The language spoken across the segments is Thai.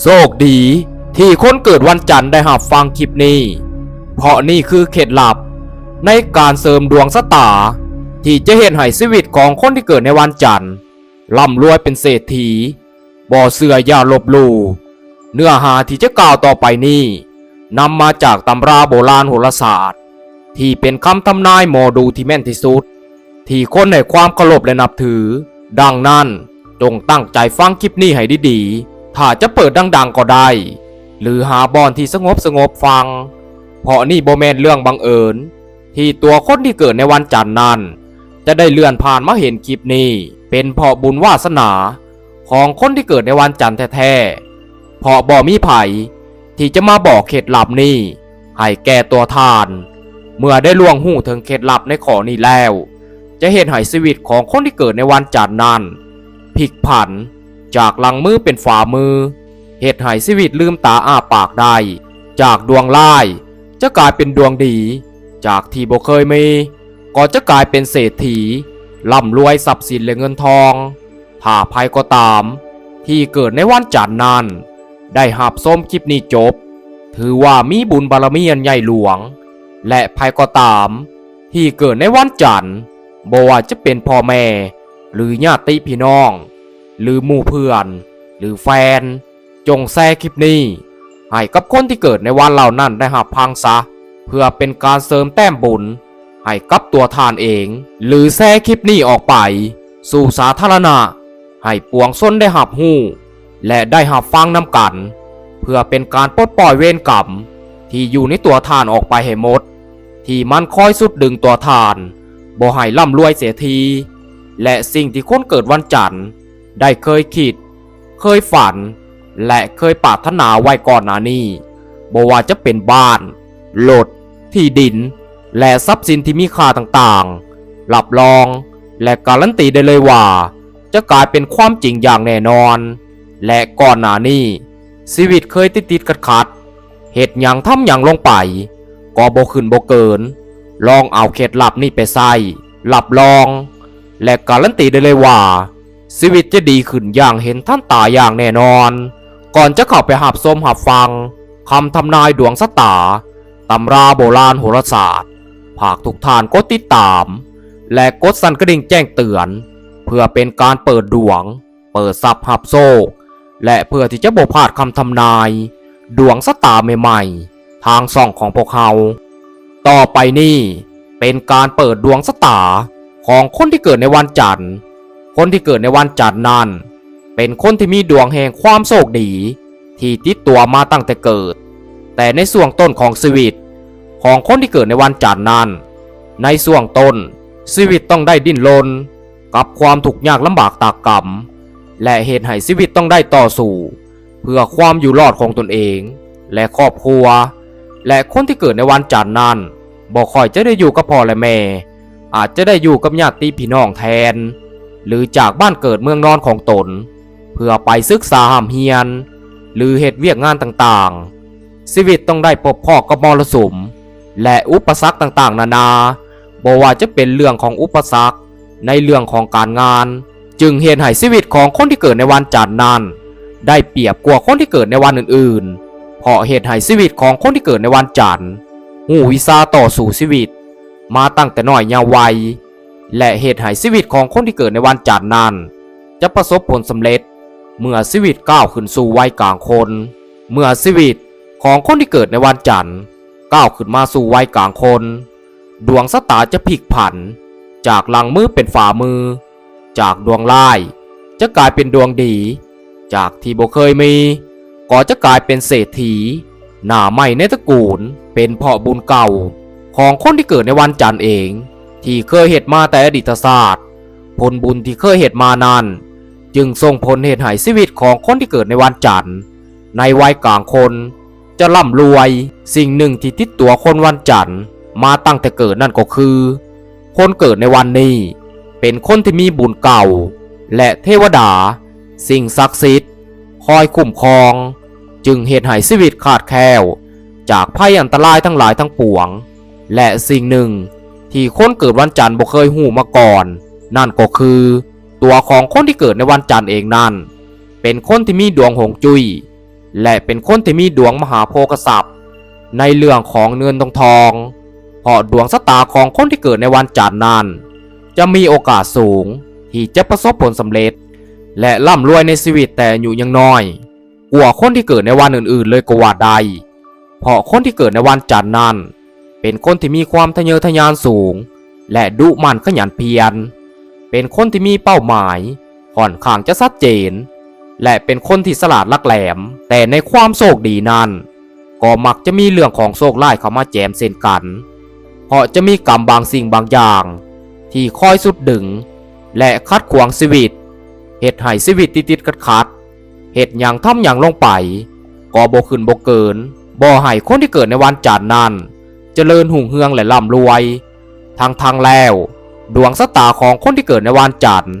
โชคดีที่คนเกิดวันจันทร์ได้หับฟังคลิปนี้ เพราะนี่คือเคล็ดลับในการเสริมดวงสตาร์ที่จะเห็นให้ชีวิตของคนที่เกิดในวันจันทร์ร่ำรวยเป็นเศรษฐี บ่อเสืออย่าลบลู่เนื้อหาที่จะกล่าวต่อไปนี้นำมาจากตำราโบราณโหราศาสตร์ ที่เป็นคำทำนายหมอดูที่แม่นที่สุด ที่คนให้ความเคารพและนับถือ ดังนั้นจงตั้งใจฟังคลิปนี้ให้ดีๆ ถ้าจะเปิดดังๆก็ได้ หรือหาบอนที่สงบสงบฟัง เพราะนี่โบแมนเรื่องบังเอิญ ที่ตัวคนที่เกิดในวันจันทร์นั้น จะได้เลื่อนผ่านมาเห็นคลิปนี้ เป็นเพราะบุญวาสนาของคนที่เกิดในวันจันทร์แท้ๆเพราะบ่มีไผ่ที่จะมาบอกเคล็ดลับนี้ให้แก่ตัวทาน เมื่อได้ล่วงหูถึงเคล็ดลับในข้อนี้แล้ว จะเห็นให้ชีวิตของคนที่เกิดในวันจันทร์นั้นพลิกผัน จากหลังมือเป็นฝ่ามือ เหตุให้ชีวิตลืมตาอ้าปากได้ จากดวงร้าย จะกลายเป็นดวงดี จากที่บ่เคยมี ก็จะกลายเป็นเศรษฐีร่ำรวยทรัพย์สินและเงินทองถ้าภัยก็ตาม ที่เกิดในวันจันทร์นั้น ได้หับส้มคลิปนี้จบ ถือว่ามีบุญบารมีอันใหญ่หลวง และภัยก็ตาม ที่เกิดในวันจันทร์บ่ว่าจะเป็นพ่อแม่ หรือญาติพี่น้อง หรือหมู่เพื่อน หรือแฟน จงแชร์คลิปนี้ ให้กับคนที่เกิดในวันเหล่านั้นได้หับพังซะ เพื่อเป็นการเสริมแต้มบุญ ให้กับตัวทานเอง หรือแชร์คลิปนี้ออกไป สู่สาธารณะ ให้ปวงส้นได้หับหู้ และได้หับฟังน้ำกัน เพื่อเป็นการปลดปล่อยเวรกรรมที่อยู่ในตัวทานออกไปให้หมด ที่มันคอยสุดดึงตัวทานบ่ให้ร่ำรวยเสียที และสิ่งที่คนเกิดวันจันทร์ ได้เคยคิด เคยฝัน และเคยปรารถนาไว้ก่อนหน้านี้บ่ว่าจะเป็นบ้านรถที่ดิน และทรัพย์สินที่มีค่าต่างๆ รับรองและการันตีได้เลยว่า จะกลายเป็นความจริงอย่างแน่นอน และก่อนหน้านี้ชีวิตเคยติดติดขัดขัดเหตุอย่างทำอย่างลงไป ก็บ่ขึ้นบ่เกิน ลองเอาเคล็ดลับนี่ไปใส่หลับรอง และการันตีได้เลยว่า ชีวิตจะดีขึ้นอย่างเห็นท่านตาอย่างแน่นอน ก่อนจะเข้าไปหับส้มหับฟังคำทำนายดวงสตาตำราโบราณโหราศาสตร์ภาคทุกทานกดติดตาม และกดสั่นกระดิ่งแจ้งเตือน เพื่อเป็นการเปิดดวง เปิดซับหับโซกและเพื่อที่จะบ่พลาดคำทำนาย ดวงสตาใหม่ๆ ทางส่องของพวกเขา ต่อไปนี้เป็นการเปิดดวงสตาของคนที่เกิดในวันจันทร์ คนที่เกิดในวันจันทร์นั้น เป็นคนที่มีดวงแห่งความโชคดี ที่ติดตัวมาตั้งแต่เกิด แต่ในส่วงต้นของชีวิต ของคนที่เกิดในวันจันทร์นั้น ในส่วงต้นชีวิตต้องได้ดิ้นรนกับความทุกข์ยากลำบากตากกรรมและเหตุให้ชีวิตต้องได้ต่อสู้ เพื่อความอยู่รอดของตนเอง และครอบครัว และคนที่เกิดในวันจันทร์นั้นบอกคอยจะได้อยู่กับพ่อและแม่ อาจจะได้อยู่กับญาติพี่น้องแทน หรือจากบ้านเกิดเมืองนอนของตน เพื่อไปศึกษาหามเฮียน หรือเหตุเวียกงานต่างๆ ชีวิตต้องได้พบพ่อกับมรสุม และอุปสรรคต่างๆ นานาบอกว่าจะเป็นเรื่องของอุปสรรคในเรื่องของการงาน จึงเหตุให้ชีวิตของคนที่เกิดในวันจันทร์นั้น ได้เปรียบกว่าคนที่เกิดในวันอื่นๆ เพราะเหตุให้ชีวิตของคนที่เกิดในวันจันทร์หูวิซาต่อสู่ชีวิต มาตั้งแต่น้อยยาววัย และเหตุให้ชีวิตของคนที่เกิดในวันจันทร์นั้น จะประสบผลสำเร็จ เมื่อชีวิตก้าวขึ้นสู่วัยกลางคน เมื่อชีวิตของคนที่เกิดในวันจันทร์ก้าวขึ้นมาสู่วัยกลางคน ดวงสตาร์จะพลิกผัน จากหลังมือเป็นฝ่ามือ จากดวงร้าย จะกลายเป็นดวงดี จากที่บ่เคยมี ก็จะกลายเป็นเศรษฐี หน้าใหม่ในตระกูลเป็นเพราะบุญเก่าของคนที่เกิดในวันจันทร์เอง ที่เคยเหตุมาแต่อดีตศาสตร์ผลบุญที่เคยเหตุมานั้นจึงส่งผลเหตุให้ชีวิตของคนที่เกิดในวันจันทร์ ในวัยกลางคนจะร่ำรวย สิ่งหนึ่งที่ติดตัวคนวันจันทร์มาตั้งแต่เกิดนั่นก็คือ คนเกิดในวันนี้ เป็นคนที่มีบุญเก่า และเทวดา สิ่งศักดิ์สิทธิ์ คอยคุ้มครอง จึงเหตุให้ชีวิตขาดแคลวจากภัยอันตรายทั้งหลายทั้งปวง และสิ่งหนึ่ง ที่คนเกิดวันจันทร์บ่เคยหูมาก่อน นั่นก็คือ ตัวของคนที่เกิดในวันจันทร์เองนั่น เป็นคนที่มีดวงหงจุย้ยและเป็นคนที่มีดวงมหาโภคทรัพย์ในเรื่องของเงินทองทองเพราะดวงชะตาของคนที่เกิดในวันจันทร์นั้น จะมีโอกาสสูงที่จะประสบผลสำเร็จ และร่ำรวยในชีวิตแต่อยู่ยังน้อยกว่าคนที่เกิดในวันอื่นๆ เลยก็ว่าได้เพราะคนที่เกิดในวันจันทร์นั้น เป็นคนที่มีความทะเยอทะยานสูง และดุมันขยันเพียร เป็นคนที่มีเป้าหมายค่อนข้างจะชัดเจน และเป็นคนที่สลาดลักแหลม แต่ในความโชคดีนั้น ก็มักจะมีเรื่องของโชคร้ายเข้ามาแจมเส้นกันเพราะจะมีกรรมบางสิ่งบางอย่าง ที่คอยสุดดึง และคัดขวางชีวิตเหตุให้ชีวิตติดติดขัดขัดเหตุอย่างทำอย่างลงไป ก็บ่ขึ้นบ่เกินบ่ให้คนที่เกิดในวันจันทร์นั้น เจริญหุ่งเฮืองและร่ำรวย ทางทางแล้ว ดวงชะตาของคนที่เกิดในวันจันทร์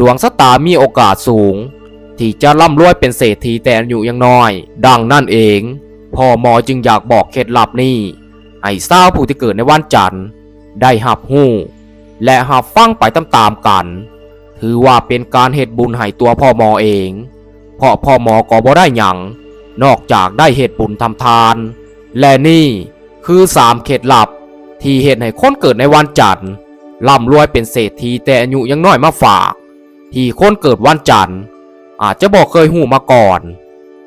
ดวงชะตามีโอกาสสูง ที่จะร่ำรวยเป็นเศรษฐีแต่อายุยังน้อย ดังนั่นเองพ่อหมอจึงอยากบอกเคล็ดลับนี้ให้ทราบผู้ที่เกิดในวันจันทร์ ได้หับหู้ และหับฟังไปตามๆกัน ถือว่าเป็นการเหตุบุญให้ตัวพ่อหมอเองเพราะพ่อหมอก็บ่ได้หยังนอกจากได้เหตุบุญทำทาน และนี่ คือสามเคล็ดลับ ที่เหตุให้คนเกิดในวันจันทร์ร่ำรวยเป็นเศรษฐีแต่อายุยังน้อยมาฝาก ที่คนเกิดวันจันทร์อาจจะบอกเคยหูมาก่อน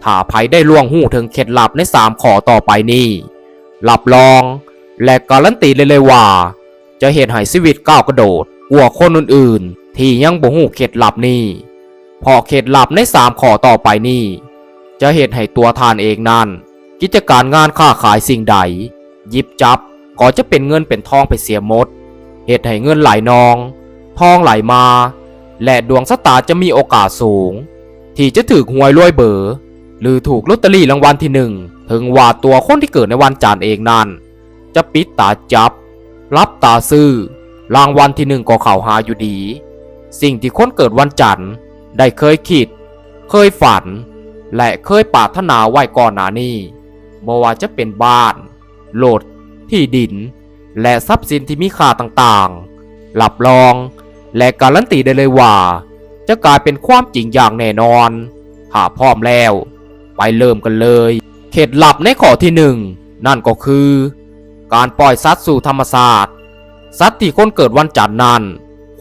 ถ้าไผได้ล่วงหูถึงเคล็ดลับในสามข้อต่อไปนี้รับรอง และการันตีเลยเลยว่า จะเห็นให้ชีวิตก้าวกระโดดกว่าคนอื่นๆ ที่ยังบ่หูเคล็ดลับนี้พอเคล็ดลับในสามข้อต่อไปนี้จะเห็นให้ตัวทานเองนั้นกิจการงานค้าขายสิ่งใด ยิบจับก็จะเป็นเงินเป็นทองไปเสียหมด เหตุให้เงินไหลนอง ทองไหลมา และดวงชะตาจะมีโอกาสสูง ที่จะถูกหวยรวยเบอร์หรือถูกลอตเตอรี่รางวัลที่หนึ่งถึงว่าตัวคนที่เกิดในวันจันทร์เองนั้นจะปิดตาจับ รับตาซื้อ รางวัลที่หนึ่งก็เข่าหาอยู่ดี สิ่งที่คนเกิดวันจันทร์ได้เคยคิด เคยฝัน และเคยปรารถนาไว้ก่อนหน้านี้บ่ว่าจะเป็นบ้าน โหลด ที่ดิน และทรัพย์สินที่มีค่าต่างๆ หลับรอง และการันตีได้เลยว่า จะกลายเป็นความจริงอย่างแน่นอนถ้าพร้อมแล้ว ไปเริ่มกันเลย เขตลับในข้อที่หนึ่งนั่นก็คือ การปล่อยสัตว์สู่ธรรมศาสตร์สัตว์ที่คนเกิดวันจันทร์นั้น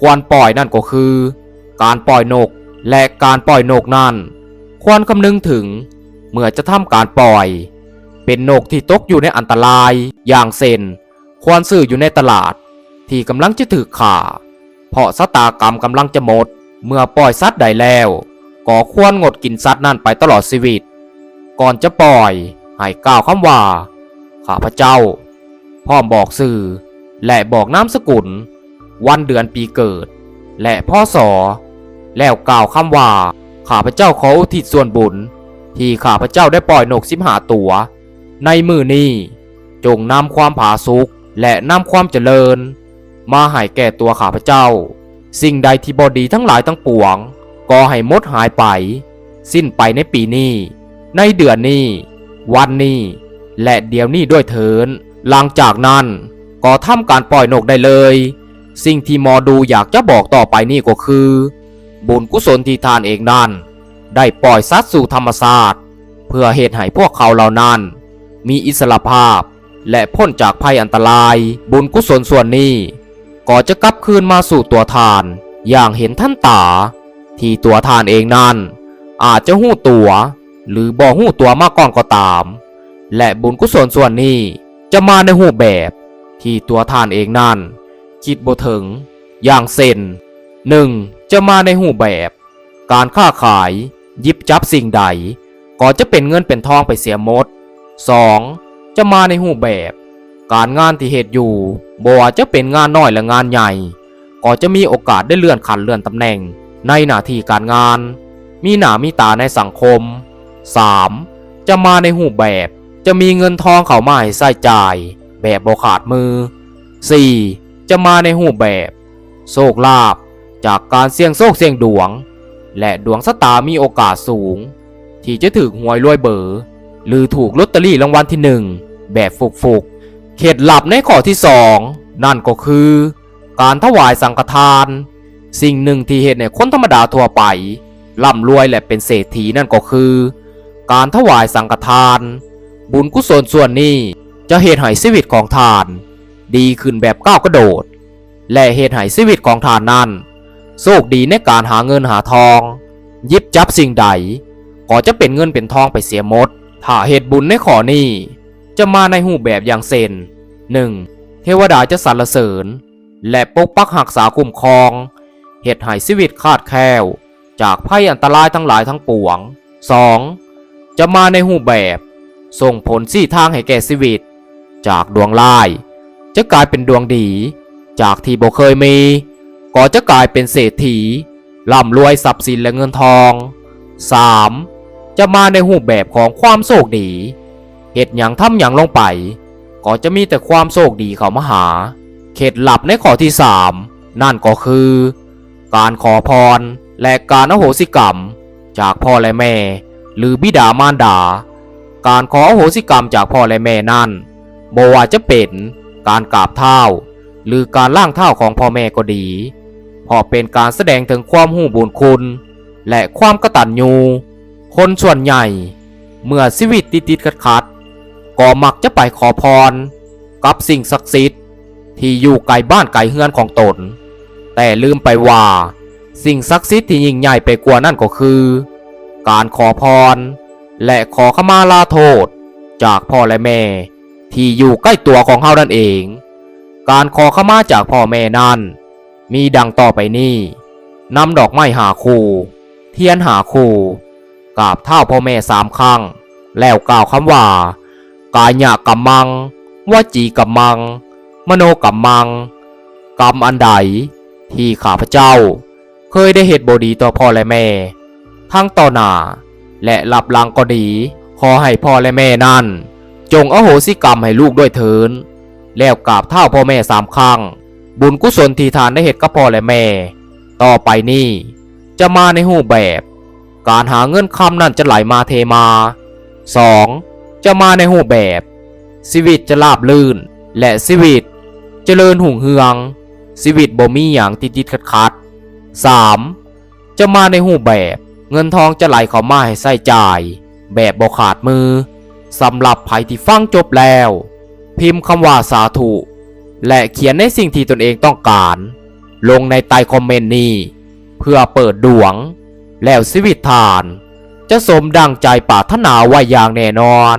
ควรปล่อยนั่นก็คือ การปล่อยนกและการปล่อยนกนั้น ควรคำนึงถึง เมื่อจะทำการปล่อย เป็นนกที่ตกอยู่ในอันตราย อย่างเช่นควรซื้ออยู่ในตลาด ที่กำลังจะถือข่า เพราะสตากรรมกำลังจะหมด เมื่อปล่อยสัตว์ใดแล้ว ก็ควรงดกินสัตว์นั้นไปตลอดชีวิต ก่อนจะปล่อยให้กล่าวคำว่า ข้าพเจ้า พร้อมบอกสื่อ และบอกนามสกุล วันเดือนปีเกิด และพ่อสอแล้วกล่าวคำว่า ข้าพเจ้าขออุทิศส่วนบุญ ที่ข้าพเจ้าได้ปล่อยนกสิบหาตัว ในมือนี้ จงนำความผาสุกและนำความเจริญ มาให้แก่ตัวข้าพเจ้า สิ่งใดที่บอดีทั้งหลายทั้งปวง ก็ให้หมดหายไป สิ้นไปในปีนี้ ในเดือนนี้ วันนี้ และเดี๋ยวนี้ด้วยเถินหลังจากนั้นก็ทำการปล่อยนกได้เลย สิ่งที่มอดูอยากจะบอกต่อไปนี่ก็คือ บุญกุศลที่ทานเองนั้นได้ปล่อยสัตว์สู่ธรรมศาสตร์ เพื่อเหตุให้พวกเขาเหล่านั้น มีอิสระภาพ และพ้นจากภัยอันตราย บุญกุศลส่วนนี้ ก็จะกลับคืนมาสู่ตัวทาน อย่างเห็นท่านตา ที่ตัวทานเองนั้น อาจจะหู้ตัว หรือบ่หู้ตัวมาก่อนก็ตาม และบุญกุศลส่วนนี้จะมาในหูแบบ ที่ตัวทานเองนั้น คิดบ่ถึง อย่างเช่นหนึ่งจะมาในหูแบบ การค้าขายยิบจับสิ่งใด ก็จะเป็นเงินเป็นทองไปเสียหมด 2. จะมาในรูปแบบ การงานที่เหตุอยู่บ่ว่าจะเป็นงานน้อยและงานใหญ่ ก็จะมีโอกาสได้เลื่อนขั้นเลื่อนตำแหน่ง ในหน้าที่การงาน มีหน้ามีตาในสังคม 3. จะมาในรูปแบบ จะมีเงินทองเข้ามาให้ใช้จ่าย แบบบ่ขาดมือ 4. จะมาในรูปแบบ โชคลาภจากการเสี่ยงโชคเสี่ยงดวง และดวงชะตามีโอกาสสูง ที่จะถูกหวยรวยเบอร์ หรือถูกลอตเตอรี่รางวัลที่หนึ่งแบบฟุกๆเขตลับในข้อที่สองนั่นก็คือ การถวายสังฆทาน สิ่งหนึ่งที่เหตุในคนธรรมดาทั่วไปร่ำรวยและเป็นเศรษฐีนั่นก็คือ การถวายสังฆทาน บุญกุศลส่วนนี้จะเหตุให้ชีวิตของทาน ดีขึ้นแบบก้าวกระโดด และเหตุให้ชีวิตของทานนั้นโชคดีในการหาเงินหาทองยิบจับสิ่งใดก็จะเป็นเงินเป็นทองไปเสียหมด ถ้าเหตุบุญในขอนี้จะมาในรูปแบบอย่างเซน 1. เทวดาจะสรรเสริญ และปกปักหักษาคุ้มครองเหตุให้ชีวิตคลาดแคลวจากภัยอันตรายทั้งหลายทั้งปวง 2. จะมาในรูปแบบ ส่งผลสี่ทางให้แก่ชีวิต จากดวงร้าย จะกลายเป็นดวงดี จากที่บ่เคยมี ก็จะกลายเป็นเศรษฐีร่ำรวยทรัพย์สินและเงินทอง 3. จะมาในรูปแบบของความโชคดีเหตุอย่างทำอย่างลงไป ก็จะมีแต่ความโชคดีเข้ามาหา เคล็ดลับในข้อที่3นั่นก็คือ การขอพรและการอโหสิกรรม จากพ่อและแม่ หรือบิดามารดา การขออโหสิกรรมจากพ่อและแม่นั่นบ่ว่าจะเป็นการกราบเท้าหรือการล่างเท้าของพ่อแม่ก็ดีเพราะเป็นการแสดงถึงความหูบุญคุณ และความกตัญญู คนส่วนใหญ่ เมื่อชีวิตติดติดขัดขัดก็มักจะไปขอพร กับสิ่งศักดิ์สิทธิ์ที่อยู่ไกลบ้านไกลเฮือนของตน แต่ลืมไปว่า สิ่งศักดิ์สิทธิ์ที่ยิ่งใหญ่ไปกว่านั่นก็คือ การขอพร และขอขมาลาโทษ จากพ่อและแม่ ที่อยู่ใกล้ตัวของเฮานั่นเอง การขอขมาจากพ่อแม่นั้น มีดังต่อไปนี้นำดอกไม้หาคูเทียนหาคู กราบเท้าพ่อแม่สามครั้ง แล้วกล่าวคำว่า กายะกัมมังวจีกัมมัง มโนกัมมัง กรรมอันใด ที่ข้าพเจ้า เคยได้เหตุบดีต่อพ่อและแม่ ทั้งต่อหน้า และหลับหลังก็ดี ขอให้พ่อและแม่นั่น จงอโหสิกรรมให้ลูกด้วยเถินแล้วกราบเท้าพ่อแม่สามครั้ง บุญกุศลที่ทานได้เหตุกับพ่อและแม่ ต่อไปนี้จะมาในรูปแบบ การหาเงินคำนั่นจะไหลมาเทมา 2. จะมาในรูแบบ ชีวิตจะราบลื่น และชีวิตเจริญหุ่งเฮือง ชีวิตบ่มีอย่างติดติดขัดขัด 3. จะมาในรูแบบ เงินทองจะไหลเข้ามาให้ใส่จ่าย แบบบ่ขาดมือสำหรับไผที่ฟังจบแล้ว พิมพ์คำว่าสาธุ และเขียนในสิ่งที่ตนเองต้องการ ลงในใต้คอมเมนต์นี้ เพื่อเปิดดวง แล้วชีวิตทาน จะสมดังใจปรารถนาไว้อย่างแน่นอน